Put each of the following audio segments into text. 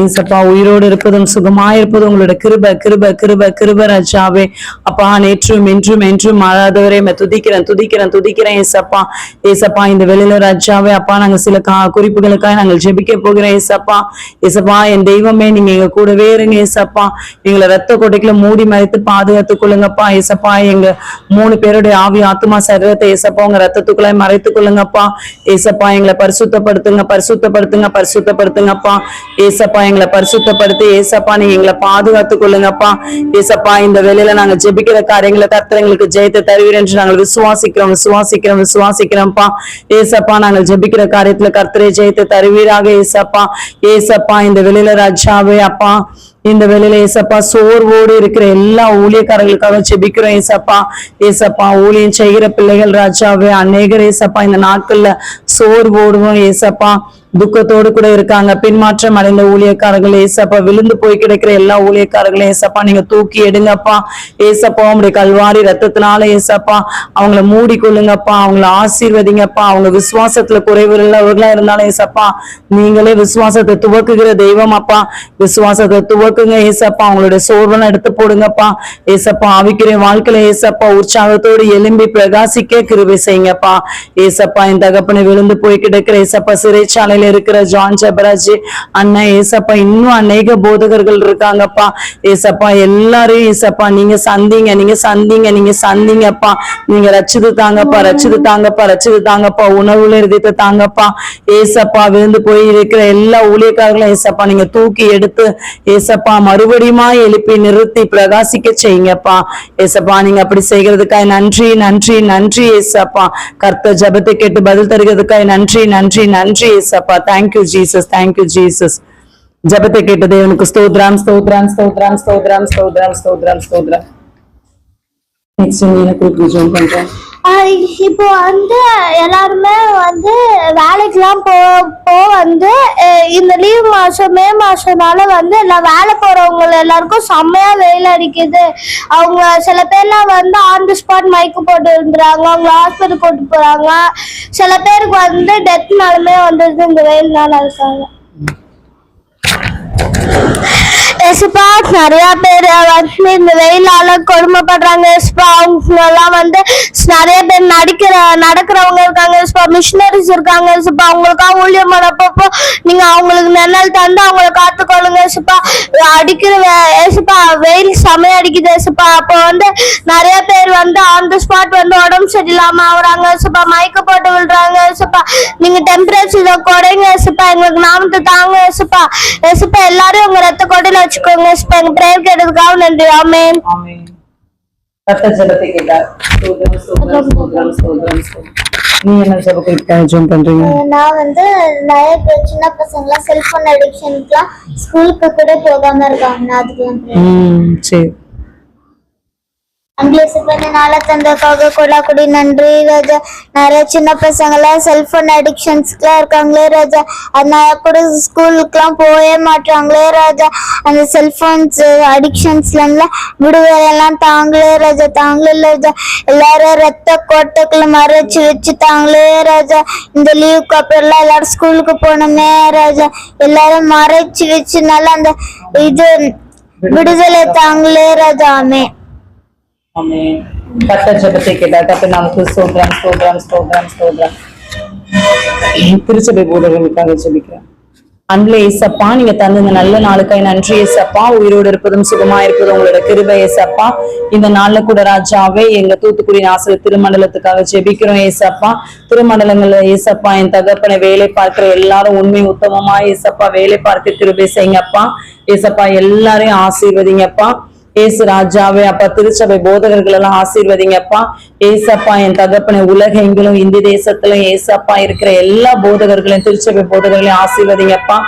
ஏசப்பா உயிரோடு இருப்பதும் சுகமாயிருப்பதும் உங்களோட கிருப கிருப கிருப கிருப ராஜாவே. அப்பா நேற்றும் என்றும் என்றும் மாறாதவரே. துதிக்கிறேன் துதிக்கிறேன் துதிக்கிறேன் ஏசப்பா. ஏசப்பா இந்த வெளியில ராஜாவே. அப்பா நாங்க சில கா குறிப்புகளுக்காக நாங்கள் ஜெபிக்க போகிறோம் ஏசப்பா. ஏசப்பா என் தெய்வமே நீங்க எங்க கூடவே இருங்க ஏசப்பா. எங்களை ரத்த கொட்டைக்குள்ள மூடி மறைத்து பாதுகாத்து கொள்ளுங்கப்பா. ஏசப்பா எங்க மூணு பேருடைய ஆவி ஆத்மா சரீரத்தை ஏசப்பா உங்க ரத்தத்துக்குள்ள மறைத்துக் கொள்ளுங்கப்பா. ஏசப்பா எங்களை பரிசுத்தப்படுத்துங்க பரிசுத்தப்படுத்துங்க பரிசுத்தப்படுத்துங்கப்பா. ஏசப்பா எங்களை பரிசுத்தப்படுத்தி ஏசப்பா நீ எங்களை பாதுகாத்துக் கொள்ளுங்கப்பா. ஏசப்பா இந்த வேலையில நாங்க ஜெபிக்கிற காரியங்களை கர்த்தர் எங்களுக்கு ஜெயத்தை தருவீர் என்று நாங்கள் விசுவாசிக்கிறோம் விசுவாசிக்கிறோம் விசுவாசிக்கிறோம்ப்பா. ஏசப்பா நாங்கள் ஜெபிக்கிற காரியத்துல கர்த்தரை ஜெயத்தை தருவீராக ஏசப்பா. ஏசப்பா இந்த வெளியில ராஜாவே அப்பா. இந்த வேலையில ஏசப்பா சோர்வோடு இருக்கிற எல்லா ஊழியக்காரர்களுக்காக ஜெபிக்கிறோம் ஏசப்பா. ஏசப்பா ஊழியம் செய்கிற பிள்ளைகள் ராஜாவே அநேகர் ஏசப்பா இந்த நாட்கள்ல சோர்வோடுவோம் ஏசப்பா. துக்கத்தோடு கூட இருக்காங்க. பின்மாற்றம் அடைந்த ஊழியக்காரர்கள் ஏசப்பா. விழுந்து போய் கிடக்கிற எல்லா ஊழியக்காரர்களும் ஏசப்பா நீங்க தூக்கி எடுங்கப்பா. ஏசப்பா உங்களுடைய கல்வாரி ரத்தத்தினால ஏசப்பா அவங்கள மூடி கொள்ளுங்கப்பா அவங்கள ஆசீர்வதிங்கப்பா. அவங்க விசுவாசத்துல குறைவு உள்ளவர்களா இருந்தாலும் ஏசப்பா நீங்களே விசுவாசத்தை துவக்குகிற தெய்வம் அப்பா விசுவாசத்தை துவக்குங்க ஏசப்பா. அவங்களுடைய சோர்வெல்லாம் எடுத்து போடுங்கப்பா. ஏசப்பா ஆவிக்கிற வாழ்க்கையில ஏசப்பா உற்சாகத்தோடு எலும்பி பிரகாசிக்க கிருபை செய்யுங்கப்பா. ஏசப்பா என் தகப்பனை விழுந்து போய் கிடக்கிற ஏசப்பா சிறைச்சாலையில இருக்கிற ஜான் ஜபராஜ் அண்ணா ஏசப்பா இன்னும் அநேக போதகர்கள் இருக்காங்கப்பா. ஏசப்பா எல்லாரையும் ஏசப்பா நீங்க சந்திங்க நீங்க சந்திங்க நீங்க சந்திங்கப்பா. நீங்க ரச்சிது தாங்கப்பா ரச்சிது தாங்கப்பா ரச்சிது தாங்கப்பா உணவுல இருதயத்தை தாங்கப்பா. ஏசப்பா விழுந்து போய் இருக்கிற எல்லா ஊழியக்காரர்களும் ஏசப்பா நீங்க தூக்கி எடுத்து ஏசப்பா மறுபடியுமா எழுப்பி நிறுத்தி பிரகாசிக்க செய்யுங்கப்பா. ஏசப்பா நீங்க அப்படி செய்கிறதுக்காக நன்றி நன்றி நன்றி ஏசப்பா. கர்த்த ஜெபத்தை கேட்டு பதில் தருகிறதுக்காய் நன்றி நன்றி நன்றி ஏசப்பா தேங்க்யூ ஜீசஸ் தேங்க்யூ ஜீசஸ் ஜெபத்தை கேட்ட தேவனுக்கு ஸ்தோத்ரம் ஸ்தோத்ரம் ஸ்தோத்ரம் ஸ்தோத்ரம் ஸ்தோத்ரம் ஸ்தோத்ரம் ஸ்தோத்ரம் நெக்ஸ்ட் நீ கூப்பிட்டு ஜோம் பண்றேன் ஆஹ் இப்போ வந்து எல்லாருமே வந்து வேலைக்கெல்லாம் போ போ வந்து இந்த லீவ் மாதம் மே மாதம்னால வந்து எல்லாம் வேலை போகிறவங்க எல்லாருக்கும் செம்மையாக வெயில் அடிக்குது. அவங்க சில பேர்லாம் வந்து ஆன் தி ஸ்பாட் மயக்க போட்டு இருந்துறாங்க அவங்க ஹாஸ்பிட்டல் கூட்டு போகிறாங்க சில பேருக்கு வந்து டெத்னாலுமே வந்துடுது இந்த வெயில்னால இருக்காங்க எஸ்பா நிறைய பேர் வந்து இந்த வெயிலால கொடுமைப்படுறாங்க எஸ்பா. அவங்கெல்லாம் வந்து நிறைய பேர் நடிக்கிற நடக்கிறவங்க இருக்காங்க எஸ்பா. மிஷினரிஸ் இருக்காங்க எஸ்பா. அவங்களுக்காக ஊழியம் பண்ணப்போ நீங்க அவங்களுக்கு நிழல் தந்து அவங்கள காத்துக்கொள்ளுங்க எஸ்பா. அடிக்கிற எஸ்பா வெயில் செமையா அடிக்குது எஸ்பா. அப்போ வந்து நிறைய பேர் வந்து ஆன் த ஸ்பாட் வந்து உடம்பு சரியில்லாம ஆகுறாங்க எஸ்பா. மயக்க போட்டு விழுறாங்க எஸ்பா. நீங்க டெம்பரேச்சர் குறைங்க எஸ்பா. எங்களுக்கு நாமத்தை தாங்க எஸ்பா. எஸ்பா எல்லாரும் உங்க ரத்த கொடையில வச்சுக்கோங்க பிரேயர் கேட்டதுக்காக நன்றி. ஆமென். கர்த்த ஜெபத்தை கேட்டார். நீ என்ன ஜெப குறிப்பாக ஜோம் பண்றீங்க? நான் வந்து நிறைய பேர் சின்ன பசங்களாம் செல்போன் அடிக்ஷனுக்குலாம் ஸ்கூலுக்கு கூட போகாம இருக்காங்க. அதுக்கு சரி. அங்கே சிப்பந்த நாள தந்தக்காக நன்றி ராஜா. நிறைய சின்ன பசங்களாம் செல்ஃபோன் அடிக்ஷன்ஸ்க்குலாம் இருக்காங்களே ராஜா. அதனால கூட ஸ்கூலுக்குலாம் போகவே மாட்டாங்களே ராஜா. அந்த செல்போன்ஸ் அடிக்ஷன்ஸ்லாம் விடுதலையெல்லாம் தாங்களே ராஜா. தாங்களே ராஜா. எல்லாரும் ரத்த கோட்டைக்குள்ள மறைச்சு வச்சு தாங்களே ராஜா. இந்த லீவுக்கு அப்புறம்லாம் எல்லாரும் ஸ்கூலுக்கு போனோமே ராஜா. எல்லாரும் மறைச்சு வச்சு நல்லா அந்த இது விடுதலை தாங்களே ராஜா. ஆமே ஆமென் கர்த்த ஜெபத்தை கேட்டார் நமக்கு ஸ்தோத்ரம் ஸ்தோத்ரம் ஸ்தோத்ரம் ஸ்தோத்ரம் திருச்சபை போதர்களுக்காக ஜெபிக்கிறேன். அன்பே ஏசப்பா நீங்க தந்த இந்த நல்ல நாளுக்காய் நன்றி ஏசப்பா உயிரோடு இருப்பதும் சுகமா இருப்பதும் உங்களோட கிருபை ஏசப்பா இந்த நாள்ல கூட ராஜாவே எங்க தூத்துக்குடி நாசல திருமண்டலத்துக்காக ஜெபிக்கிறோம் ஏசப்பா திருமண்டலங்கள்ல ஏசப்பா என் தகப்பனை வேலை பார்க்கிற எல்லாரும் உண்மை உத்தமமா ஏசப்பா வேலை பார்த்து கிருபை செய்யுங்கப்பா. ஏசப்பா எல்லாரையும் ஆசீர்வதிங்கப்பா. ஏசு ராஜாவே அப்பா திருச்சபை போதகர்கள் எல்லாம் ஆசீர்வதிங்கப்பா. ஏசப்பா என் தகப்பனை உலகெங்கிலும் இந்தி தேசத்திலும் ஏசப்பா இருக்கிற எல்லா போதகர்களையும் திருச்சபை போதகர்களையும் ஆசீர்வதிங்கப்பா.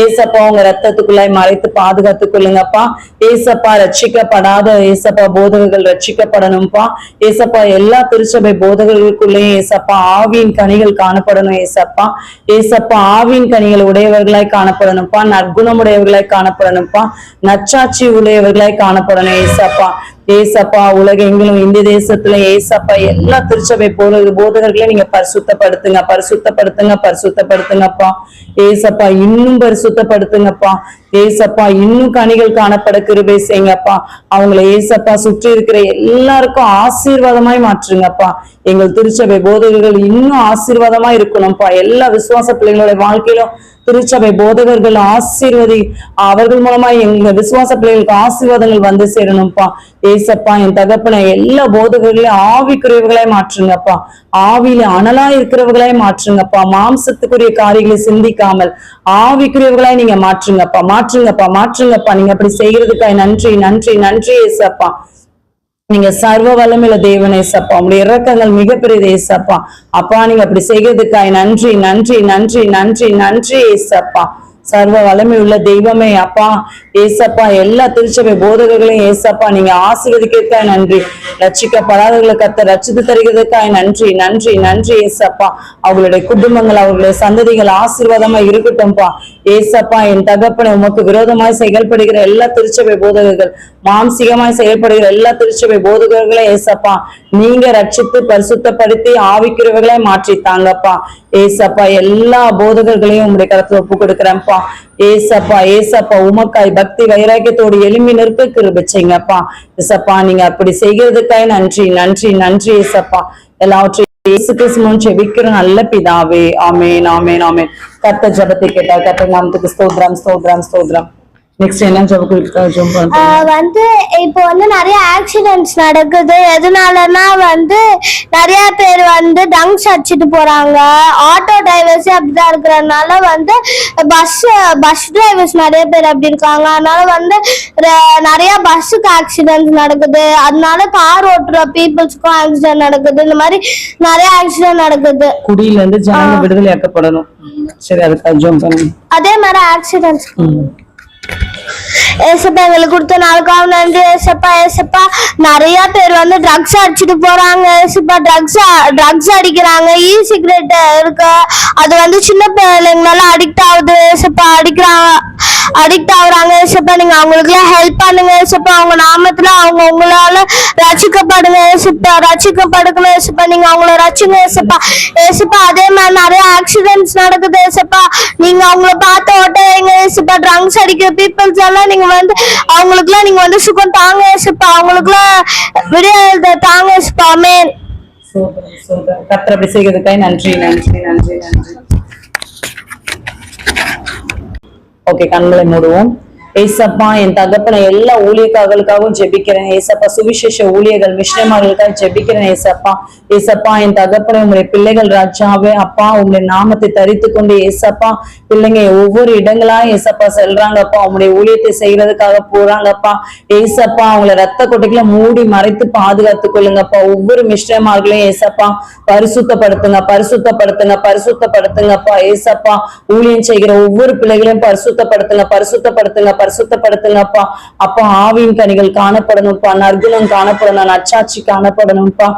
ஏசப்பா உங்க ரத்தத்துக்குள்ளாய் மறைத்து பாதுகாத்துக் கொள்ளுங்கப்பா. ஏசப்பா ரட்சிக்கப்படாத ஏசப்பா போதகர்கள் ரட்சிக்கப்படணும்ப்பா ஏசப்பா எல்லா திருச்சபை போதகர்களுக்குள்ளேயும் ஏசப்பா ஆவியின் கனிகள் காணப்படணும் ஏசப்பா. ஏசப்பா ஆவியின் கனிகள் உடையவர்களாய் காணப்படணும்ப்பா நற்குணமுடையவர்களாய் காணப்படணும்ப்பா நச்சாட்சி உடையவர்களாய் காணப்படணும். ஏசப்பா ஏசப்பா உலகெங்கிலும் இந்திய தேசத்துல ஏசப்பா எல்லா திருச்சபை போல போதகர்களையும் நீங்க பரிசுத்தப்படுத்துங்க பரிசுத்தப்படுத்துங்க பரிசுத்தப்படுத்துங்கப்பா. ஏசப்பா இன்னும் பரிசுத்தப்படுத்துங்கப்பா. ஏசப்பா இன்னும் கனிகள் காணப்பட கிருபை செய்யுங்கப்பா. அவங்கள ஏசப்பா சுற்றி இருக்கிற எல்லாருக்கும் ஆசீர்வாதமாய் மாற்றுங்கப்பா. எங்கள் திருச்சபை போதகர்கள் இன்னும் ஆசீர்வாதமா இருக்கணும்ப்பா. எல்லா விசுவாச பிள்ளைங்களோட வாழ்க்கையிலும் திருச்சபை போதகர்கள் ஆசீர்வதி அவர்கள் மூலமா எங்க விசுவாச பிள்ளைகளுக்கு ஆசீர்வாதங்கள் வந்து சேரணும்ப்பா. ஏசப்பா என் தகப்பனை எல்லா போதகர்களையும் ஆவிக்குரியவர்களாய் மாற்றுங்கப்பா. ஆவியில அனலா இருக்கிறவர்களாய் மாற்றுங்கப்பா. மாம்சத்துக்குரிய காரியங்களை சிந்திக்காமல் ஆவிக்குரியவர்களாய் நீங்க மாற்றுங்கப்பா. மாற்றுங்கப்பா மாற்றுங்கப்பா. நீங்க அப்படி செய்யறதுக்காய் நன்றி நன்றி நன்றி ஏசப்பா. நீங்க சர்வ வல்லமில தேவன் ஏசப்பா. உங்களுடைய இறக்கங்கள் மிகப்பெரியது ஏசப்பா. அப்பா நீங்க அப்படி செய்யறதுக்காய் நன்றி நன்றி நன்றி நன்றி நன்றி ஏசப்பா. சர்வ வளமை உள்ள தெய்வமே அப்பா. ஏசப்பா எல்லா திருச்சபை போதகர்களையும் ஏசப்பா நீங்க ஆசீர்வதிக்கிறதுக்காய் நன்றி. ரட்சிக்கப்படாதவர்களை கத்த ரச்சித்து தருகிறதுக்காய் நன்றி நன்றி நன்றி ஏசப்பா. அவங்களுடைய குடும்பங்கள் அவர்களுடைய சந்ததிகள் ஆசீர்வாதமா இருக்கட்டும்பா. ஏசப்பா என் தகப்பனை உமக்கு விரோதமாய் செயல்படுகிற எல்லா திருச்சபை போதகர்கள் மாம்சிகமாய் செயல்படுகிற எல்லா திருச்சபை போதகர்களே ஏசப்பா நீங்க ரட்சித்து பரிசுத்தப்படுத்தி ஆவிக்கிறவர்களை மாற்றி தாங்கப்பா ஏசப்பா எல்லா போதகர்களையும் உங்களுடைய கருத்துல ஒப்பு கொடுக்குறேன்ப்பா. ஏசப்பா ஏசப்பா உமக்காய் பக்தி வைராக்கியத்தோடு எலும்பி நிற்க கிருபிச்சிங்கப்பா. ஏசப்பா நீங்க அப்படி செய்கிறதுக்காய் நன்றி நன்றி நன்றி ஏசப்பா. எல்லாவற்றையும் இயேசு கிறிஸ்துவின் ஜெபிக்கிற நல்ல பிதாவே. ஆமேன் ஆமேன் ஆமேன். கத்த ஜபத்தை கேட்டா கத்த நாமத்துக்கு ஸ்தோத்ரம் ஸ்தோத்ரம் ஸ்தோத்ரம் நெக்ஸ்ட் என்ன ஆஹ் வந்து இப்போ வந்து நிறைய ஆக்சிடென்ட்ஸ் நடக்குது. எதனாலனா வந்து நிறைய பேர் வந்து டங்ஸ் அடிச்சுட்டு போறாங்க. ஆட்டோ டிரைவர்ஸ் அப்படிதான் இருக்கிறதுனால வந்து பஸ் பஸ் டிரைவர்ஸ் நிறைய பேர் அப்படி இருக்காங்க. அதனால வந்து நிறைய பஸ்ஸுக்கு ஆக்சிடென்ட்ஸ் நடக்குது. அதனால கார் ஓட்டுற பீப்புள்ஸ்க்கும் ஆக்சிடென்ட் நடக்குது. இந்த மாதிரி நிறைய ஆக்சிடென்ட் நடக்குது. குடியில இருந்து ஜனங்க சரி அதே மாதிரி ஆக்சிடென்ட்ஸ். ஏசப்பா எங்களுக்கு கொடுத்த நாளுக்காக நன்றி ஏசப்பா ஏசப்பா. நிறைய பேர் வந்து ட்ரக்ஸ் அடிச்சுட்டு போறாங்க ஏசப்பா. ட்ரக்ஸ் ட்ரக்ஸ் அடிக்கிறாங்க இ சிகரெட் இருக்கு. அது வந்து சின்ன பிள்ளைங்களால அடிக்ட் ஆகுது ஏசப்பா. அடிக்கிறாங்க. அடிக்ட் ஆகுறாங்க. ஏசப்பா நீங்க அவங்களுக்குலாம் ஹெல்ப் பண்ணுங்க. ஏசப்பா அவங்க நாமத்துல அவங்க உங்களால ரசிக்கப்படுங்க. ஏசப்பா ரசிக்கப்படுக்கணும் ஏசப்பா நீங்க அவங்கள ரசிங்க. ஏசப்பா ஏசப்பா அதே மாதிரி நிறைய ஆக்சிடென்ட்ஸ் நடக்குது. ஏசப்பா நீங்க அவங்கள பார்த்த உடனே வைங்க ஏசப்பா ட்ரங்க்ஸ் அடிக்கிற பீப்புள்ஸ் எல்லாம் நீங்க வந்து அவங்களுக்குலாம் நீங்க வந்து சுகம் தாங்க. ஏசப்பா அவங்களுக்குலாம் விடிய தாங்க. ஏசப்பா ஆமென். கத்திர அப்படி நன்றி நன்றி நன்றி நன்றி. ஓகே கண்களை மூடுவோம். ஏசப்பா என் தகப்பனை எல்லா ஊழியக்காரர்களுக்காகவும் ஜெபிக்கிறேன். ஏசப்பா சுவிசேஷ ஊழியர்கள் மிஷனமார்களுக்காக ஜெபிக்கிறேன் ஏசப்பா. ஏசப்பா என் தகப்பனை உங்களுடைய பிள்ளைகள் ராஜாவே அப்பா உங்களுடைய நாமத்தை தரித்து கொண்டு ஏசப்பா பிள்ளைங்க ஒவ்வொரு இடங்களா ஏசப்பா செல்றாங்கப்பா. உங்களுடைய ஊழியத்தை செய்யறதுக்காக போறாங்கப்பா. ஏசப்பா அவங்கள ரத்த கொட்டைகளை மூடி மறைத்து பாதுகாத்துக் கொள்ளுங்கப்பா. ஒவ்வொரு மிஸ்டமார்களையும் ஏசப்பா பரிசுத்தப்படுத்துங்க பரிசுத்தப்படுத்துங்க பரிசுத்தப்படுத்துங்கப்பா. ஏசப்பா ஊழியம் செய்கிற ஒவ்வொரு பிள்ளைகளையும் பரிசுத்தப்படுத்துங்க பரிசுத்தப்படுத்துங்க பரிசுத்தப்படுத்துங்கப்பா அப்பா ஆவியின் கனிகள் காணப்படணும்ப்பா. நற்குணம் காணப்படணும். நச்சாட்சி காணப்படணும்ப்பா.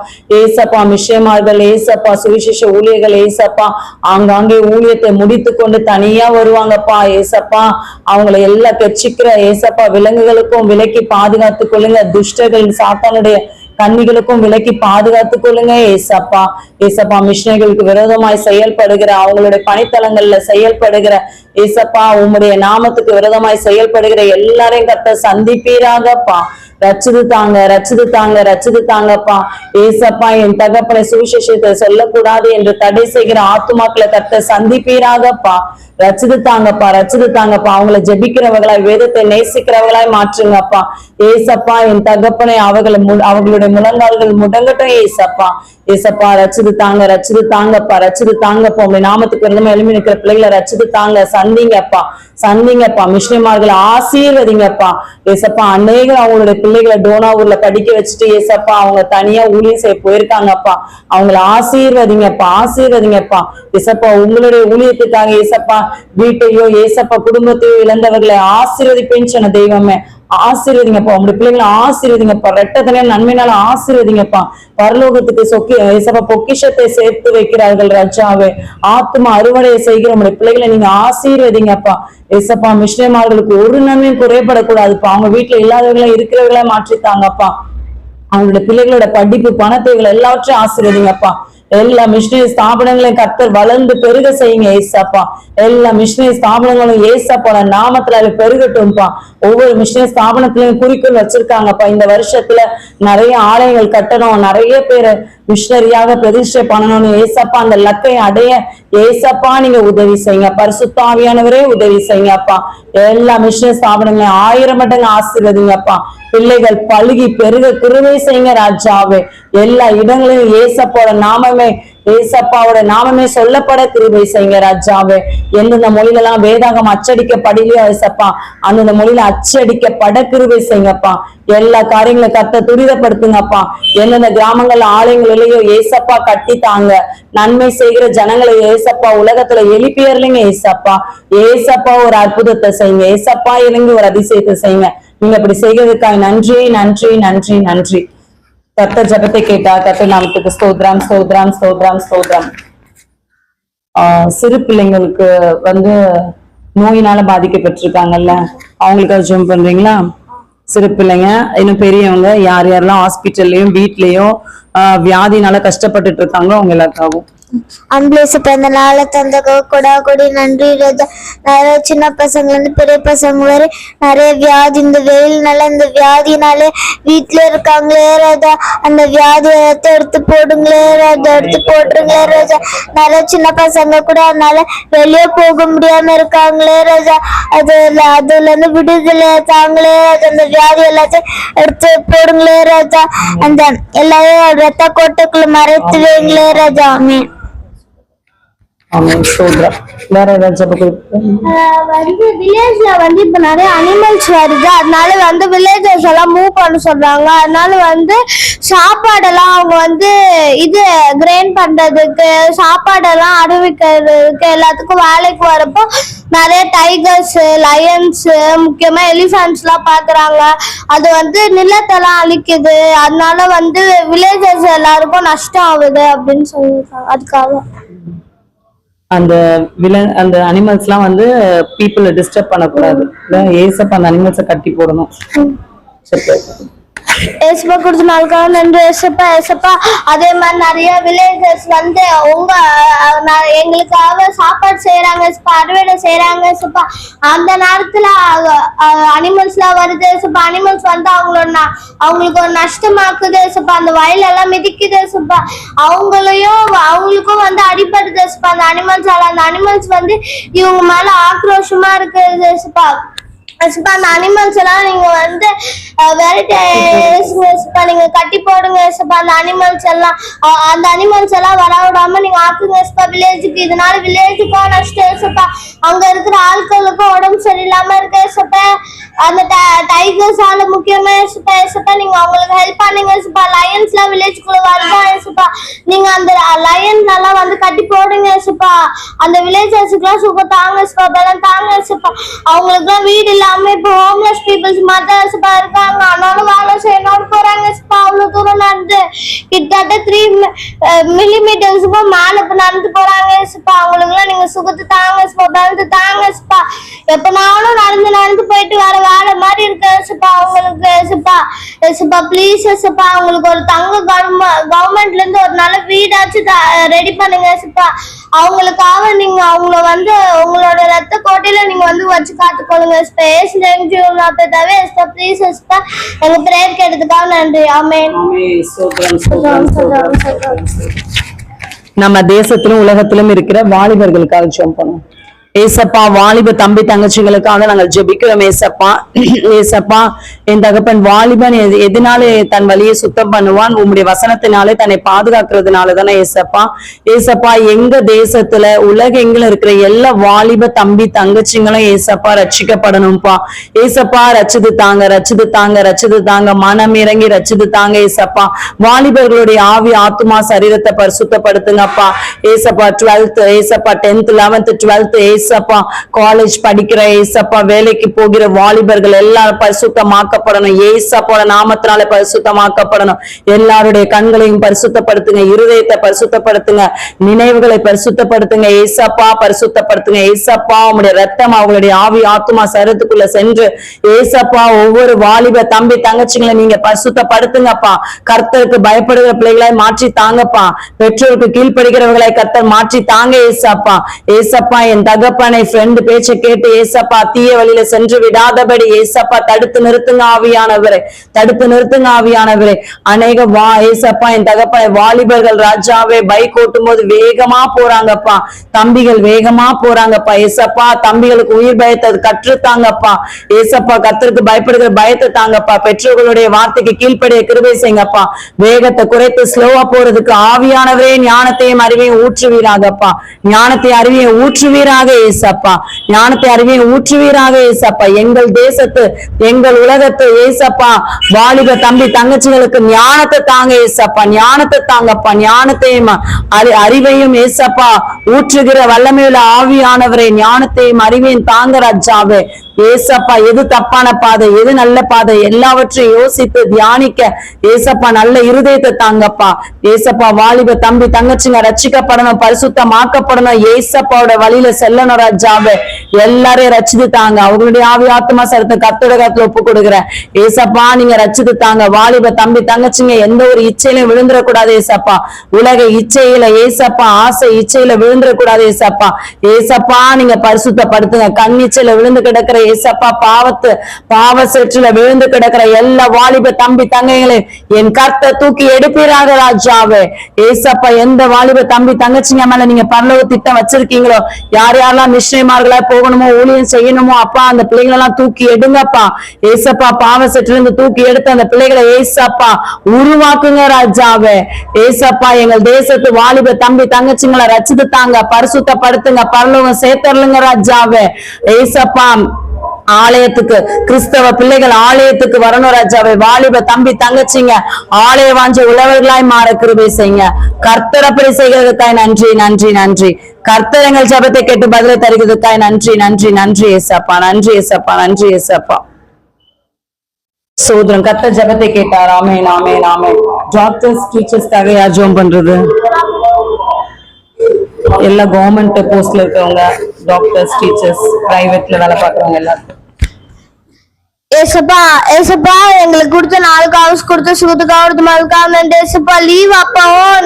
ஏசப்பா மிஷயமார்கள் ஏசப்பா சுவிசேஷ ஊழியர்கள் ஏசப்பா ஆங்காங்கே ஊழியத்தை முடித்து கொண்டு தனியா வருவாங்கப்பா. ஏசப்பா அவங்களை எல்லாம் கெச்சிக்கிற ஏசப்பா விலங்குகளுக்கும் விலக்கி பாதுகாத்து கொள்ளுங்க. துஷ்டர்கள் சாத்தானுடைய கன்னிகளுக்கும் விலக்கி பாதுகாத்து கொள்ளுங்க. ஏசப்பா ஏசப்பா மிஷினர்களுக்கு விரோதமாய் செயல்படுகிற அவங்களுடைய பணித்தலங்கள்ல செயல்படுகிற ஏசப்பா உம்முடைய நாமத்துக்கு விரதமாய் செயல்படுகிற எல்லாரையும் கத்த சந்திப்பீராகப்பா. ரச்சிது தாங்க ரச்சிது தாங்க ரச்சிது தாங்கப்பா ஏசப்பா என் தகப்பனை சுவிசேஷத்தை சொல்லக்கூடாது என்று தடை செய்கிற ஆத்துமாக்களை கத்த சந்திப்பீராகப்பா. ரச்சிது தாங்கப்பா ரச்சிது தாங்கப்பா அவங்கள ஜெபிக்கிறவர்களாய் வேதத்தை நேசிக்கிறவர்களாய் மாற்றுங்கப்பா. ஏசப்பா என் தகப்பனை அவர்களை மு- அவர்களுடைய முழங்கால்கள் முடங்கட்டும் ஏசப்பா. ஏசப்பா ரச்சிது தாங்க ரச்சிது தாங்கப்பா ரச்சிது தாங்கப்பா உங்க நாமத்துக்கு விருந்தமா எழுமி நிற்கிற பிள்ளைகளை ரச்சிது தாங்க சந்திங்கப்பா சந்திங்கப்பா மிஷினிமார்களை ஆசீர்வதிங்கப்பா. ஏசப்பா அநேகர் அவங்களுடைய பிள்ளைகளை டோனாவூர்ல படிக்க வச்சுட்டு ஏசப்பா அவங்க தனியா ஊழியம் செய்ய போயிருக்காங்கப்பா. அவங்கள ஆசீர்வதிங்கப்பா. ஆசீர்வதிங்கப்பா. ஏசப்பா உங்களுடைய ஊழியத்துக்காக ஏசப்பா வீட்டையோ ஏசப்பா குடும்பத்தையோ இழந்தவர்களை ஆசீர்வதிப்பேன்னு சொன்ன தெய்வமே. ஆசீர்வதிங்கப்பா. உங்களுடைய பிள்ளைங்களை ஆசீர்வதிங்கப்பா. ரெட்டத்தனைய நன்மையினால ஆசீர்வதிங்கப்பா. பரலோகத்துக்கு சொக்கி ஏசப்பா பொக்கிஷத்தை சேர்த்து வைக்கிறார்கள் ரஜாவே. ஆத்மா அறுவடையை செய்கிற உங்களுடைய பிள்ளைகளை நீங்க ஆசீர்வதிங்கப்பா. ஏசப்பா மிஸ்லிமார்களுக்கு ஒரு நன்மையும் குறைபடக்கூடாதுப்பா. அவங்க வீட்டுல இல்லாதவங்களா இருக்கிறவங்களா மாற்றித்தாங்கப்பா. அவங்களோட பிள்ளைகளோட படிப்பு பண தேவைகள் எல்லாவற்றையும் ஆசீர்வதிங்கப்பா. எல்லா மிஷினரி ஸ்தாபனங்களையும் கர்த்தர் வளர்ந்து பெருக செய்யுங்க ஏசப்பா. எல்லா மிஷினரி ஸ்தாபனங்களும் ஏசப்பா நாமத்துல அது பெருகட்டும்பா ஒவ்வொரு மிஷினரி ஸ்தாபனத்திலையும் குறிக்கோள் வச்சிருக்காங்கப்பா. இந்த வருஷத்துல நிறைய ஆலயங்கள் கட்டணும். நிறைய பேர் மிஷினரியாக பிரதிஷ்டை பண்ணணும்னு ஏசப்பா அந்த லக்கை அடைய ஏசப்பா நீங்க உதவி செய்யுங்க. பரிசுத்தாவியானவரே உதவி செய்யுங்கப்பா எல்லா மிஷினரி ஸ்தாபனங்களையும் ஆயிரம் மடங்கு ஆசீர்வதிங்கப்பா. பிள்ளைகள் பழுகி பெருக குருவை செய்யுங்க ராஜாவே. எல்லா இடங்களிலும் ஏசப்போட நாமமே ஏசப்பாவோட நாமமே சொல்லப்பட கிருபை செய்யுங்க ராஜாவே. எந்தெந்த மொழியில எல்லாம் வேதாகம் அச்சடிக்கப்படலையோ ஏசப்பா? அந்தந்த மொழியில அச்சடிக்கப்பட கிருபை செய்யுங்கப்பா. எல்லா காரியங்களும் கத்த துரிதப்படுத்துங்கப்பா. எந்தெந்த கிராமங்கள்ல ஆலயங்கள் இல்லையோ ஏசப்பா கட்டித்தாங்க நன்மை செய்கிற ஜனங்களை ஏசப்பா உலகத்துல எழுப்பியர்லைங்க ஏசப்பா. ஏசப்பா ஒரு அற்புதத்தை செய்யுங்க. ஏசப்பா இறங்கி ஒரு அதிசயத்தை செய்யுங்க. நீங்க இப்படி செய்கிறதுக்காக நன்றி நன்றி நன்றி நன்றி. கத்த ஜபத்தை கேட்டா கத்த நாமத்துக்கு ஸ்தோத்ராம் ஸ்தோத்ராம் ஸ்தோத்ராம் ஸ்தோத்ராம். சிறு பிள்ளைங்களுக்கு வந்து நோயினால பாதிக்கப்பட்டிருக்காங்கல்ல அவங்களுக்கு ஜெம் பண்றீங்களா? சிறு பிள்ளைங்க இன்னும் பெரியவங்க யார் யாரெல்லாம் ஹாஸ்பிட்டல்லையும் வீட்லயும் வியாதினால கஷ்டப்பட்டுட்டு இருக்காங்களோ அவங்க எல்லாருக்காகவும். அன்புலேசு பிறந்த நாளை தந்த கொடா கொடி நன்றி ராஜா நிறைய சின்ன பசங்க இருந்து பெரிய பசங்க வரை நிறைய வியாதி இந்த வெயில்னால இந்த வியாதினாலே வீட்டுல இருக்காங்களே ராஜா அந்த வியாதி எடுத்து எடுத்து போடுங்களே ராஜா எடுத்து போட்டுருங்களே ராஜா நிறைய சின்ன பசங்க கூட அதனால வெளியே போக முடியாம இருக்காங்களே ராஜா அது அதுல இருந்து விடுதலை தாங்களே ராஜா அந்த வியாதி எல்லாத்தையும் எடுத்து போடுங்களே ராஜா அந்த எல்லாரும் ரத்த கோட்டைக்குள்ள மறைத்து வைங்களே ராஜா ஆமென் ஆமாம் ஸ்தோத்ரம் வேற ஏதாவது வந்து வில்லேஜ்ல வந்து இப்ப நிறைய அனிமல்ஸ் வருது. அதனால வந்து வில்லேஜஸ் எல்லாம் மூவ் பண்ண சொல்றாங்க. அதனால வந்து சாப்பாடெல்லாம் அவங்க வந்து இது கிரைன் பண்றதுக்கு சாப்பாடெல்லாம் அறிவிக்கிறதுக்கு எல்லாத்துக்கும் வேலைக்கு வரப்போ நிறைய டைகர்ஸ் லயன்ஸ் முக்கியமா எலிஃபண்ட்ஸ் எல்லாம் பாக்குறாங்க. அது வந்து நிலத்தெல்லாம் அழிக்குது. அதனால வந்து வில்லேஜஸ் எல்லாருக்கும் நஷ்டம் ஆகுது அப்படின்னு சொல்லியிருக்காங்க. அதுக்காக. அந்த வில அந்த அனிமல்ஸ் எல்லாம் வந்து பீப்புளை டிஸ்டர்ப் பண்ணக்கூடாது. ஏசப்ப அந்த அனிமல்ஸை கட்டி போடணும். சரி ஏசப்பா கொடுத்த நாளுக்காக நன்றி ஏசப்பா ஏசப்பா. அதே மாதிரி நிறைய வில்லேஜஸ் வந்து உங்க எங்களுக்காக சாப்பாடு செய்யறாங்க அறுவடை செய்யறாங்க ஏசப்பா. அந்த நேரத்துல அனிமல்ஸ் எல்லாம் வருது ஏசப்பா. அனிமல்ஸ் வந்து அவங்களோட ந- அவங்களுக்கு ஒரு நஷ்டமாக்குது ஏசப்பா. அந்த வயலெல்லாம் மிதிக்குது ஏசப்பா. அவங்களையும் அவங்களுக்கும் வந்து அடிபடுது ஏசப்பா. அந்த அனிமல்ஸ் அந்த அனிமல்ஸ் வந்து இவங்க மேல ஆக்ரோஷமா இருக்கு ஏசப்பா. சுப்பா அந்த அனிமல்ஸ் எல்லாம் நீங்க வந்து வெரைட்டி நீங்க கட்டி போடுங்க சுப்பா அந்த அனிமல்ஸ் எல்லாம் அந்த அனிமல்ஸ் எல்லாம் வர விடாம நீங்க ஆக்குங்க வில்லேஜுக்கு இதனால வில்லேஜுக்கும் நஷ்டம் சுப்பா அங்க இருக்கிற ஆட்களுக்கும் உடம்பு சரியில்லாம இருக்க சுப்பா அந்த டைகர்ஸால முக்கியமா சுப்பா சுப்பா நீங்க அவங்களுக்கு ஹெல்ப் பண்ணுங்க சுப்பா லயன்ஸ் எல்லாம் வில்லேஜுக்குள்ள வருதா சுப்பா நீங்க அந்த லயன்ஸ் எல்லாம் வந்து கட்டி போடுங்க சுப்பா அந்த வில்லேஜர்ஸுக்குலாம் சூப்பர் தாங்க சுப்பா பலம் தாங்க சுப்பா அவங்களுக்குலாம் வீடு இல்லாம இப்போ ஹோம்லெஸ் பீப்புள்ஸ் மதர்ஸ் சுப்பா இருக்காங்க ஆனாலும் வேலை செய்யணும்னு போறாங்க. அவ்வளவு தூரம் நடந்து கிட்டத்தட்ட த்ரீ மில்லிமீட்டர்ஸுக்கும் மேல இப்ப நடந்து போறாங்க. சிப்பா அவங்களுக்குலாம் நீங்க சுகத்து தாங்க சுப்பா பலத்தை தாங்க சுப்பா எப்பனாலும் நடந்து நடந்து போயிட்டு வர வேலை மாதிரி இருக்கு. சிப்பா அவங்களுக்கு சிப்பா சிப்பா ப்ளீஸ் சிப்பா அவங்களுக்கு ஒரு தங்க கவர்மெண்ட்ல இருந்து ஒரு நல்ல வீடாச்சும் ரெடி பண்ணுங்க. சிப்பா அவங்களுக்காக நீங்க அவங்கள வந்து உங்களோட ரத்த கோட்டையில நீங்க வந்து வச்சு காத்துக்கொள்ளுங்க ஸ்பேஸ் தவிர ப்ளீஸ் சுப்பா எங்க பிரேயர் கேட்டதுக்காக நன்றி. ஆமென் நம்ம தேசத்திலும் உலகத்திலும் இருக்கிற வாலிபர்களுக்காக ஜெபம் பண்ணுவோம். ஏசப்பா வாலிப தம்பி தங்கச்சிங்களுக்காக நாங்கள் ஜெபிக்கிறோம் ஏசப்பா. ஏசப்பா என் தகப்பன் வாலிபன் எதனால தன் வழியை சுத்தம் பண்ணுவான். உம்முடைய வசனத்தினாலே தன்னை பாதுகாக்கிறதுனால தானே ஏசப்பா. ஏசப்பா எங்க தேசத்துல உலகெங்கிலும் இருக்கிற எல்லா வாலிப தம்பி தங்கச்சிங்களும் ஏசப்பா ரட்சிக்கப்படணும்ப்பா ஏசப்பா ரச்சிது தாங்க ரச்சிது தாங்க ரச்சிது தாங்க மனம் இறங்கி ரச்சிது தாங்க ஏசப்பா. வாலிபர்களுடைய ஆவி ஆத்துமா சரீரத்தை பரிசுத்தப்படுத்துங்கப்பா. ஏசப்பா டுவெல்த் ஏசப்பா டென்த் லெவன்த் டுவெல்த் ஏசப்பா ஏசப்பா காலேஜ் படிக்கிற ஏசப்பா வேலைக்கு போகிற வாலிபர்கள் எல்லாரும் பரிசுத்தமாக்கப்படணும். ஏசப்போட நாமத்தினால பரிசுத்தமாக்கப்படணும். எல்லாருடைய கண்களையும் பரிசுத்தப்படுத்துங்க இருதயத்தை பரிசுத்தப்படுத்துங்க நினைவுகளை பரிசுத்தப்படுத்துங்க. ஏசப்பா பரிசுத்தப்படுத்துங்க. ஏசப்பா உங்களுடைய ரத்தம் அவங்களுடைய ஆவி ஆத்துமா சரத்துக்குள்ள சென்று ஏசப்பா ஒவ்வொரு வாலிப தம்பி தங்கச்சிங்களை நீங்க பரிசுத்தப்படுத்துங்கப்பா. கர்த்தருக்கு பயப்படுகிற பிள்ளைகளை மாற்றி தாங்கப்பா. பெற்றோருக்கு கீழ்ப்படுகிறவர்களை கர்த்தர் மாற்றி தாங்க ஏசப்பா. ஏசப்பா என் தகப்ப தகப்பனை ஃப்ரெண்டு பேச்ச கேட்டு ஏசப்பா தீய வழியில சென்று விடாதபடி ஏசப்பா தடுத்து நிறுத்துங்க ஆவியானவரே. தடுத்து நிறுத்துங்க ஆவியானவரே. அநேக வா ஏசப்பா என் தகப்பனை வாலிபர்கள் ராஜாவே பைக் ஓட்டும் போது வேகமா போறாங்கப்பா. தம்பிகள் வேகமா போறாங்கப்பா. ஏசப்பா தம்பிகளுக்கு உயிர் பயத்தை கற்றுத்தாங்கப்பா. ஏசப்பா கத்திற்கு பயப்படுகிற பயத்தை தாங்கப்பா. பெற்றோர்களுடைய வார்த்தைக்கு கீழ்ப்படைய கிருபை செய்யுங்கப்பா. வேகத்தை குறைத்து ஸ்லோவா போறதுக்கு ஆவியானவரே ஞானத்தையும் அறிவையும் ஊற்றுவீராகப்பா. ஞானத்தை அறிவையும் ஊற்றுவீராக ஏசப்பா. ஞானத்தை அறிவையும் ஊற்றுவீராக ஏசப்பா. எங்கள் தேசத்து எங்கள் உலகத்து ஏசப்பா. வாலிப தம்பி தங்கச்சிகளுக்கு ஞானத்தை தாங்க ஏசப்பா. ஞானத்தை தாங்கப்பா. ஞானத்தையும் அறி- அறிவையும் ஏசப்பா. ஊற்றுகிற வல்லமையுள்ள ஆவியானவரை ஞானத்தையும் அறிவையும் தாங்க ராஜாவே. ஏசப்பா எது தப்பான பாதை எது நல்ல பாதை எல்லாவற்றையும் யோசித்து தியானிக்க ஏசப்பா நல்ல இருதயத்தை தாங்கப்பா. ஏசப்பா வாலிப தம்பி தங்கச்சிங்க ரச்சிக்கப்படணும் பரிசுத்தமாக்கப்படணும் ஏசப்பாவோட வழியில செல்ல செல்லணும் ராஜாவே எல்லாரையும் ரச்சித்து தாங்க. அவங்களுடைய ஆவி ஆத்மா சரத்தை கத்தோட கத்துல ஒப்பு கொடுக்குறேன் ஏசப்பா நீங்க ரச்சித்து தாங்க. வாலிப தம்பி தங்கச்சிங்க எந்த ஒரு இச்சையிலும் விழுந்துடக்கூடாது ஏசப்பா. உலக இச்சையில ஏசப்பா ஆசை இச்சையில விழுந்துடக்கூடாது ஏசப்பா. ஏசப்பா நீங்க பரிசுத்தப்படுத்துங்க. கண்ணிச்சையில விழுந்து கிடக்கிற ஏசப்பா பாவத்து பாவ சேற்றுல விழுந்து கிடக்கிற எல்லா வாலிப தம்பி தங்கைகளை என் கர்த்த தூக்கி எடுப்பீராக ராஜாவே. ஏசப்பா எந்த வாலிப தம்பி தங்கச்சிங்க மேல நீங்க பரலோக திட்டம் வச்சிருக்கீங்களோ யார் யாரெல்லாம் மிஷினரிமார்களா போகணுமோ ஊழியம் செய்யணுமோ அப்பா அந்த பிள்ளைங்களை எல்லாம் தூக்கி எடுங்கப்பா. ஏசப்பா பாவ சேற்றுல இருந்து தூக்கி எடுத்து அந்த பிள்ளைகளை ஏசப்பா உருவாக்குங்க ராஜாவே. ஏசப்பா எங்கள் தேசத்து வாலிப தம்பி தங்கச்சிங்களை ரச்சித்து தாங்க பரிசுத்தப்படுத்துங்க பரலோகம் சேர்த்தருளுங்க ராஜாவே. ஏசப்பா ஆலயத்துக்கு கிறிஸ்தவ பிள்ளைகள் ஆலயத்துக்கு வரணும் ராஜாவை வாலிப தம்பி தங்கச்சிங்க. ஆலய வாஞ்ச உழவர்களாய் மாற கிருபை செய்யுங்க. கர்த்தர் அப்படி செய்கிறதுக்காய் நன்றி நன்றி நன்றி. கர்த்தரங்கள் ஜபத்தை கேட்டு பதிலை தருகிறதுக்காய் நன்றி நன்றி நன்றி ஏசப்பா. நன்றி ஏசப்பா நன்றி ஏசப்பா. சோதரம் கர்த்த ஜபத்தை கேட்டார். ஆமே நாமே நாமே டாக்டர்ஸ் டீச்சர்ஸ்க்காக யார் ஜோம் பண்றது. எல்லா கவர்மெண்ட் போஸ்ட்ல இருக்கிறவங்க டாக்டர்ஸ் டீச்சர்ஸ் பிரைவேட்ல வேலை பாக்குறவங்க எல்லாரும். ஏசப்பா ஏசப்பா எங்களுக்கு கொடுத்த நாலு ஹவுஸ் கொடுத்த சுகத்துக்காக கொடுத்த மதுக்காக நன்றி ஏசப்பா லீவ் அப்பாவும்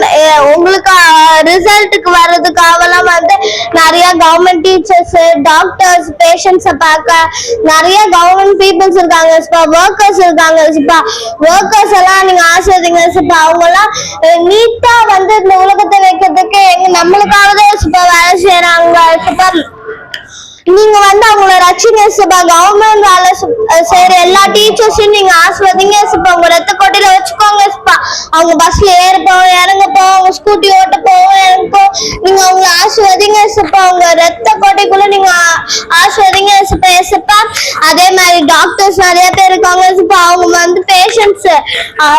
ரிசல்ட்டுக்கு வர்றதுக்காகலாம் வந்து நிறைய கவர்மெண்ட் டீச்சர்ஸ் டாக்டர்ஸ் பேஷண்ட்ஸை பார்க்க நிறைய கவர்மெண்ட் பீப்புள்ஸ் இருக்காங்க. ஏசப்பா ஒர்க்கர்ஸ் இருக்காங்க. ஏசப்பா ஒர்க்கர்ஸ் எல்லாம் நீங்க ஆசிரியங்க ஏசப்பா அவங்க எல்லாம் நீட்டா வந்து இந்த உலகத்தை வைக்கிறதுக்கு எங்க நம்மளுக்காக தான் வேலை செய்யறாங்க. ஏசப்பா நீங்க வந்து அவங்கள ரட்சிங்க சுபா கவர்மெண்ட் வேலை செய்யற எல்லா டீச்சர்ஸையும் நீங்க ஆஸ்வதிங்க சுபா. உங்க ரத்த கொட்டையில வச்சுக்கோங்க சுபா. அவங்க பஸ்ல ஏற போவோம் இறங்க போவோம் அவங்க ஸ்கூட்டி ஓட்ட போவோம் இறங்க. போவோம் நீங்க அவங்கள ஆஸ்வதிங்க சுப்பா அவங்க ரத்த கொட்டைக்குள்ள நீங்க ஆ- ஆஸ்வதிங்க சுப்பா அதே மாதிரி டாக்டர்ஸ் நிறைய பேர் இருக்காங்க சுப்பா அவங்க வந்து பேஷண்ட்ஸ்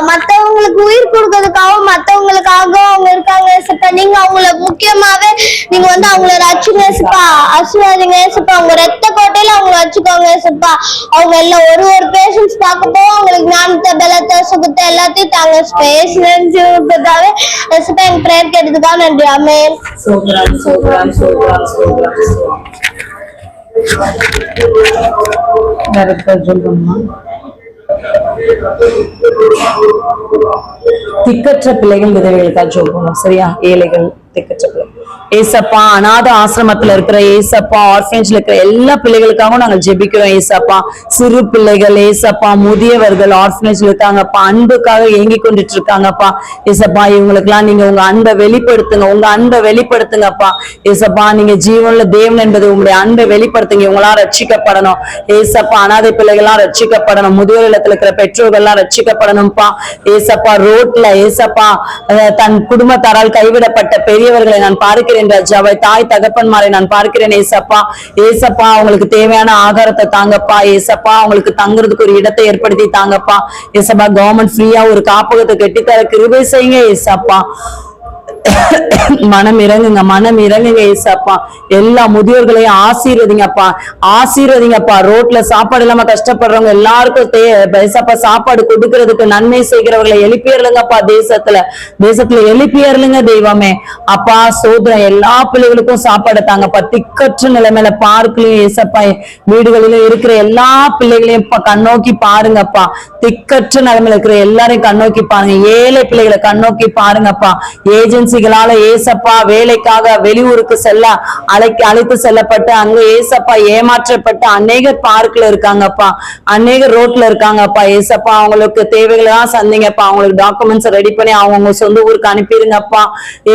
மத்தவங்களுக்கு உயிர் கொடுக்கறதுக்காக மத்தவங்களுக்காகவும் அவங்க இருக்காங்க. சுப்பா நீங்க அவங்கள முக்கியமாவே நீங்க வந்து அவங்கள ரட்சிங்க சுப்பா ஆசீர்வாதிங்க சுப்பா அவங்க ரத்த கோட்டையில அவங்கள வச்சுக்கோங்க சுப்பா அவங்க எல்லாம் ஒரு ஒரு பேஷண்ட்ஸ் பார்க்க போவோம் அவங்களுக்கு ஞானத்தை பலத்தை சுகத்தை எல்லாத்தையும் தாங்க ஸ்பேஸ்தாவே சுப்பா எங்க பிரேயர் கேட்டதுக்காக நன்றி. சோதரம் சோதரம் சோதரம் வேற ஏதாவது சொல்லணுமா திக்கற்ற பிள்ளைகள் விதவைகளுக்காக சொல்லணும் சரியா? ஏழைகள் திக்கற்ற பிள்ளைகள். ஏசப்பா அநாத ஆசிரமத்துல இருக்கிற ஏசப்பா ஆர்ஃபேஜ்ல இருக்கிற எல்லா பிள்ளைகளுக்காகவும் நாங்கள் ஜெபிக்கிறோம் ஏசப்பா. சிறு பிள்ளைகள் ஏசப்பா முதியவர்கள் ஆர்ஃபனேஜ்ல இருக்காங்கப்பா அன்புக்காக ஏங்கி கொண்டுட்டு இருக்காங்கப்பா ஏசப்பா இவங்களுக்கெல்லாம் நீங்க உங்க அன்பை வெளிப்படுத்துங்க உங்க அன்பை வெளிப்படுத்துங்கப்பா. ஏசப்பா நீங்க ஜீவன்ல தேவன் என்பது உங்களுடைய அன்பை வெளிப்படுத்துங்க இவங்களாம் ரட்சிக்கப்படணும். ஏசப்பா அனாதை பிள்ளைகள்லாம் ரட்சிக்கப்படணும் முதியோர் இல்லத்துல இருக்கிற பெற்றோர்கள்லாம் ரட்சிக்கப்படணும்ப்பா. ஏசப்பா ரோட்ல ஏசப்பா தன் குடும்பத்தாரால் கைவிடப்பட்ட பெரியவர்களை நான் பார்க்கிறேன் ராஜாவை தாய் தகப்பன்மாரை நான் பார்க்கிறேன் ஏசப்பா. ஏசப்பா அவங்களுக்கு தேவையான ஆகாரத்தை தாங்கப்பா. ஏசப்பா அவங்களுக்கு தங்குறதுக்கு ஒரு இடத்தை ஏற்படுத்தி தாங்கப்பா. ஏசப்பா கவர்மெண்ட் ஃப்ரீயா ஒரு காப்பகத்தை கட்டித்தர கிருபை செய்யுங்க ஏசப்பா. மனம் இறங்குங்க மனம் இறங்குங்க ஏசப்பா எல்லா முதியோர்களையும் ஆசீர்வதிங்கப்பா. ஆசீர்வதிங்கப்பா. ரோட்ல சாப்பாடு இல்லாம கஷ்டப்படுறவங்க எல்லாருக்கும் தே ஏசப்பா சாப்பாடு கொடுக்கறதுக்கு நன்மை செய்கிறவர்களை எழுப்பியர்லுங்கப்பா தேசத்துல. தேசத்துல எழுப்பியர்லுங்க தெய்வமே. அப்பா சோதரம் எல்லா பிள்ளைகளுக்கும் சாப்பாடு தாங்கப்பா. திக்கற்ற நிலைமையில பார்க்கலையும் ஏசப்பா வீடுகளிலும் இருக்கிற எல்லா பிள்ளைகளையும் கண்ணோக்கி பாருங்கப்பா. திக்கற்ற நிலைமையில இருக்கிற எல்லாரையும் கண்ணோக்கி பாருங்க. ஏழை பிள்ளைகளை கண்ணோக்கி பாருங்கப்பா. ஏஜென்சி ஏஜென்சிகளால ஏசப்பா வேலைக்காக வெளியூருக்கு செல்ல அழைக்க அழைத்து செல்லப்பட்டு அங்க ஏசப்பா ஏமாற்றப்பட்டு அநேகர் பார்க்ல இருக்காங்கப்பா. அநேகர் ரோட்ல இருக்காங்கப்பா. ஏசப்பா அவங்களுக்கு தேவைகளெல்லாம் சந்திங்கப்பா. அவங்களுக்கு டாக்குமெண்ட்ஸ் ரெடி பண்ணி அவங்க சொந்த ஊருக்கு அனுப்பிடுங்கப்பா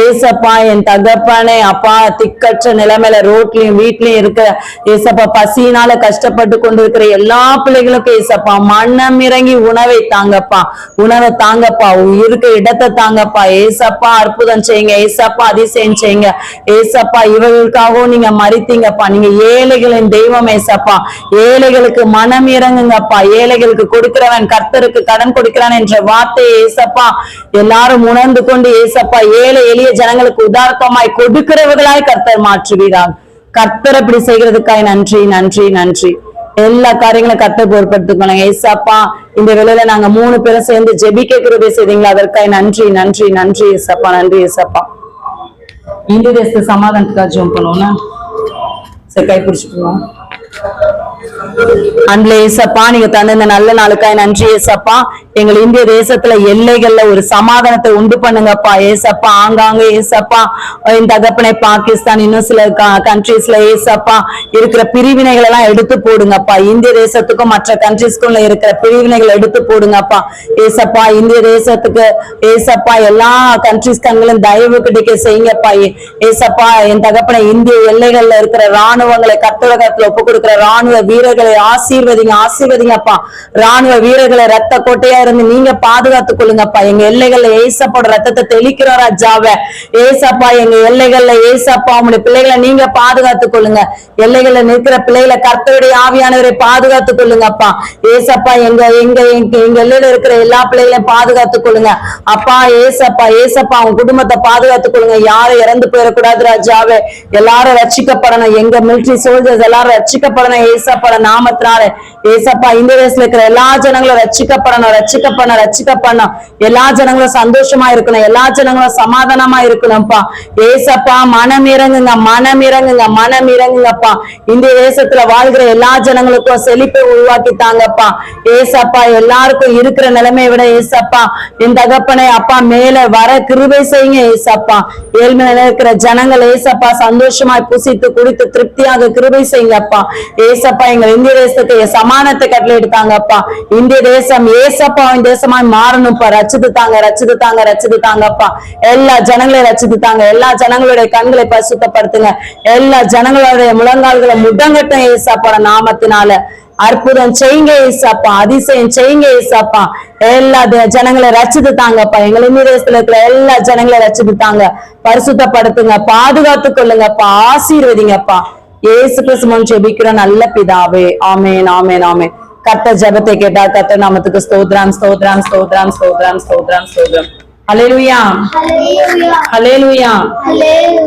ஏசப்பா என் தகப்பனே அப்பா திக்கற்ற நிலைமையில ரோட்லயும் வீட்லயும் இருக்கிற ஏசப்பா பசியினால கஷ்டப்பட்டு கொண்டு இருக்கிற எல்லா பிள்ளைகளுக்கும் ஏசப்பா மனம் இறங்கி உணவை தாங்கப்பா. உணவை தாங்கப்பா. இருக்க இடத்தை தாங்கப்பா. ஏசப்பா அற்புதம் செய்யுங்க. ஏசப்பா அதிசயம் செய்யுங்க. ஏசப்பா இவர்களுக்காகவும் நீங்க மறித்தீங்கப்பா நீங்க ஏழைகளின் தெய்வம் ஏசப்பா. ஏழைகளுக்கு மனம் இறங்குங்கப்பா. ஏழைகளுக்கு கொடுக்கிறவன் கர்த்தருக்கு கடன் கொடுக்கிறான் என்ற வார்த்தையை ஏசப்பா எல்லாரும் உணர்ந்து கொண்டு ஏசப்பா ஏழை எளிய ஜனங்களுக்கு உதார்த்தமாய் கொடுக்கிறவர்களாய் கர்த்தர் மாற்றுவீராக. கர்த்தர் அப்படி செய்கிறதுக்காய் நன்றி நன்றி நன்றி. எல்லா காரியங்களும் கர்த்தர் பொறுப்படுத்திக்கணும் ஏசப்பா இந்த வேலையில நாங்க மூணு பேரும் சேர்ந்து ஜெபிக்க கிருபை செய்தீங்களா? அதற்காய் நன்றி நன்றி நன்றி ஏசப்பா நன்றி ஏசப்பா. இந்திய தேச சமாதானத்துக்காக ஜோம் பண்ணுவோம்னா சரி கை பிடிச்சுக்கணும் அன்புல ஏசப்பா நீங்க தந்த இந்த நல்ல நாளுக்காய் நன்றி ஏசப்பா. எங்கள் இந்திய தேசத்துல எல்லைகள்ல ஒரு சமாதானத்தை உண்டு பண்ணுங்கப்பா. ஏசப்பா ஆங்காங்க ஏசப்பா. இந்த தகப்பனை பாகிஸ்தான் இன்னும் சில கண்ட்ரீஸ்ல ஏசப்பா இருக்கிற பிரிவினைகள் எல்லாம் எடுத்து போடுங்கப்பா. இந்திய தேசத்துக்கும் மற்ற கண்ட்ரீஸ்க்கும் இருக்கிற பிரிவினைகள் எடுத்து போடுங்கப்பா. ஏசப்பா இந்திய தேசத்துக்கு ஏசப்பா எல்லா கண்ட்ரீஸ் கண்களும் தயவு கிடைக்க செய்யுங்கப்பா. ஏசப்பா என் தகப்பனை இந்திய எல்லைகள்ல இருக்கிற ராணுவங்களை கட்டளகத்துல ஒப்பு இருக்கிற ராணுவ வீரர்களை ஆசீர்வதிங்க ஆசீர்வதிங்கப்பா. ராணுவ வீரர்களை ரத்த கோட்டையா இருந்து நீங்க பாதுகாத்துக் கொள்ளுங்கப்பா. எங்க எல்லைகள்ல ஏசப்போட ரத்தத்தை தெளிக்கிறோம் ராஜாவ. ஏசப்பா எங்க எல்லைகள்ல ஏசப்பா உங்களுடைய பிள்ளைகளை நீங்க பாதுகாத்துக் கொள்ளுங்க. எல்லைகள்ல நிற்கிற பிள்ளைகளை கர்த்தருடைய ஆவியானவரை பாதுகாத்துக் கொள்ளுங்கப்பா. ஏசப்பா எங்க எங்க எங்க எங்க எல்லையில இருக்கிற எல்லா பிள்ளைகளையும் பாதுகாத்துக் கொள்ளுங்க. அப்பா ஏசப்பா ஏசப்பா அவங்க குடும்பத்தை பாதுகாத்துக் கொள்ளுங்க. யாரும் இறந்து போயிடக்கூடாது ராஜாவே. எல்லாரும் ரட்சிக்கப்படணும். எங்க மிலிட்ரி சோல்ஜர்ஸ் எல்லாரும் ரட்சிக்கப்படணும் ஏசப்பட நாமத்தினால. ஏசப்பா இந்த வயசுல இருக்கிற எல்லா ஜனங்களும் ரட்சிக்கப்படணும் ரட்சிக்கப்படணும் ரட்சிக்கப்படணும் எல்லா ஜனங்களும் சந்தோஷமா இருக்கணும் எல்லா ஜனங்களும் சமாதானமா இருக்கணும்ப்பா. ஏசப்பா மனம் இறங்குங்க மனம் இறங்குங்க மனம் இறங்குங்கப்பா. இந்த தேசத்துல வாழ்கிற எல்லா ஜனங்களுக்கும் செழிப்பை உருவாக்கி தாங்கப்பா. ஏசப்பா எல்லாருக்கும் இருக்கிற நிலைமையை விட ஏசப்பா என் தகப்பனை அப்பா மேல வர கிருபை செய்யுங்க ஏசப்பா. ஏழ்மையில இருக்கிற ஜனங்கள் ஏசப்பா சந்தோஷமாய் புசித்து குடித்து திருப்தியாக கிருபை செய்யுங்கப்பா. ஏசப்பா எங்க இந்திய தேசத்தை சமானத்தை கட்டளை எடுத்தாங்கப்பா. இந்திய தேசம் ஏசப்பாவின் தேசமாய் மாறணும்ப்பா. ரச்சித்து தாங்க ரச்சித்து தாங்க ரச்சித்து தாங்கப்பா எல்லா ஜனங்களையும் ரச்சித்து தாங்க எல்லா ஜனங்களுடைய கண்களை பரிசுத்தப்படுத்துங்க. எல்லா ஜனங்களுடைய முழங்கால்களை முடங்கட்டும் ஏசப்பாட நாமத்தினால. அற்புதம் செய்யுங்க ஏசாப்பா. அதிசயம் செய்யுங்க ஏசாப்பா. எல்லா ஜனங்களை ரச்சித்து தாங்கப்பா எங்களை இந்திய தேசத்துல இருக்கிற எல்லா ஜனங்களை ரச்சித்து தாங்க பரிசுத்தப்படுத்துங்க. பாதுகாத்து கொள்ளுங்கப்பா. ஆசீர்வதிங்கப்பா. ஏசு கிறிஸ்துவன் ஜெபிக்கிற நல்ல பிதாவே ஆமேன் ஆமேன் ஆமேன் கத்த ஜெபத்தை கேட்டா கத்த நாமத்துக்கு ஸ்தோத்ரம் ஸ்தோத்ரம் ஸ்தோத்ரம் ஸ்தோத்ரம் ஸ்தோத்ரம் ஸ்தோத்ரம் ஹalleluya Hallelujah. ஹalleluya Hallelujah.